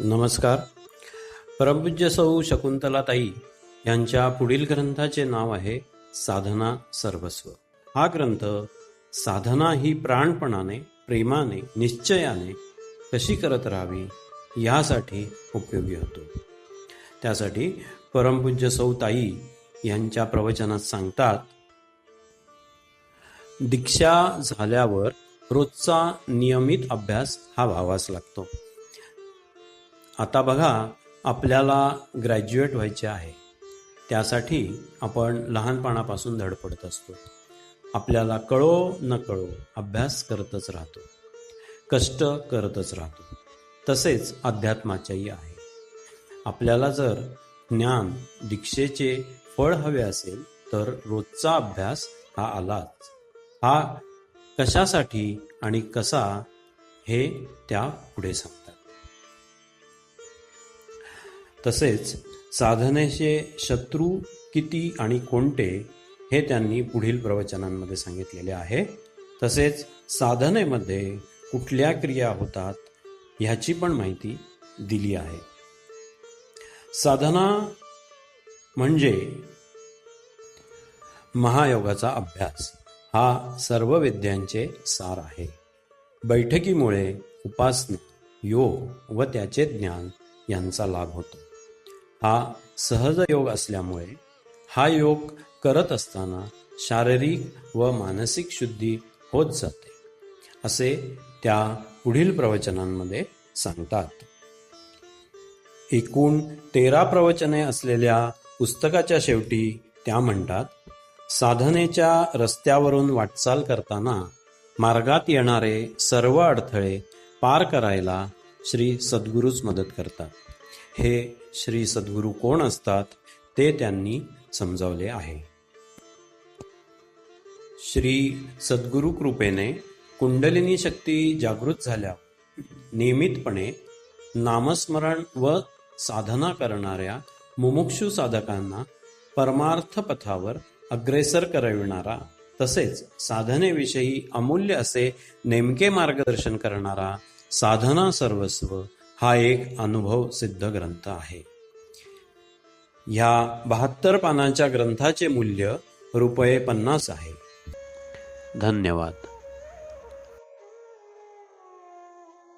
नमस्कार. परमपूज्य सौ शकुंतलाताई यांच्या पुढील ग्रंथाचे नाव आहे साधना सर्वस्व. हा ग्रंथ साधना ही प्राणपणाने प्रेमाने निश्चयाने कशी करत राहावी यासाठी उपयोगी होतो. त्यासाठी परमपूज्य सौ ताई यांच्या प्रवचनात सांगतात दीक्षा झाल्यावर रोजचा नियमित अभ्यास हा व्हावाच लागतो. आता बघा आपल्याला ग्रॅज्युएट व्हायचे आहे. त्यासाठी आपण लहानपणापासून धडपडत असतो. आपल्याला कळो न कळो अभ्यास करतच राहतो. कष्ट करतच राहतो. तसेच अध्यात्माच्याही आहे. आपल्याला जर ज्ञान दीक्षेचे फळ हवे असेल तर रोजचा अभ्यास हा आलाच. हा कशासाठी आणि कसा हे त्या पुढे सांगतात. तसेच साधनेचे शत्रू किती आणि कोणते हे त्यांनी पुढील प्रवचनांमध्ये सांगितलेले आहे. तसेच साधनेमध्ये कुठल्या क्रिया होतात ह्याची पण माहिती दिली आहे. साधना म्हणजे महायोगाचा अभ्यास. हा सर्व विद्यांचे सार आहे. बैठकीमुळे उपासना योग व त्याचे ज्ञान यांचा लाभ होतो. हा सहज योग असल्यामुळे हा योग करत असताना शारीरिक व मानसिक शुद्धी होत जाते असे त्या पुढील प्रवचनांमध्ये सांगतात. एकूण तेरा प्रवचने असलेल्या पुस्तकाच्या शेवटी त्या म्हणतात साधनेच्या रस्त्यावरून वाटचाल करताना मार्गात येणारे सर्व अडथळे पार करायला श्री सद्गुरूच मदत करतात. हे श्री सद्गुरू कोण असतात ते त्यांनी समजावले आहे. श्री सद्गुरू कृपेने कुंडलिनी शक्ती जागृत झाल्या. नियमितपणे नामस्मरण व साधना करणाऱ्या मुमुक्षू साधकांना परमार्थ पथावर अग्रेसर करविणारा तसेच साधनेविषयी अमूल्य असे नेमके मार्गदर्शन करणारा साधना सर्वस्व हा एक अनुभव सिद्ध ग्रंथ आहे. ह्या बहात्तर पानांच्या ग्रंथाचे मूल्य रुपये पन्नास आहे. धन्यवाद.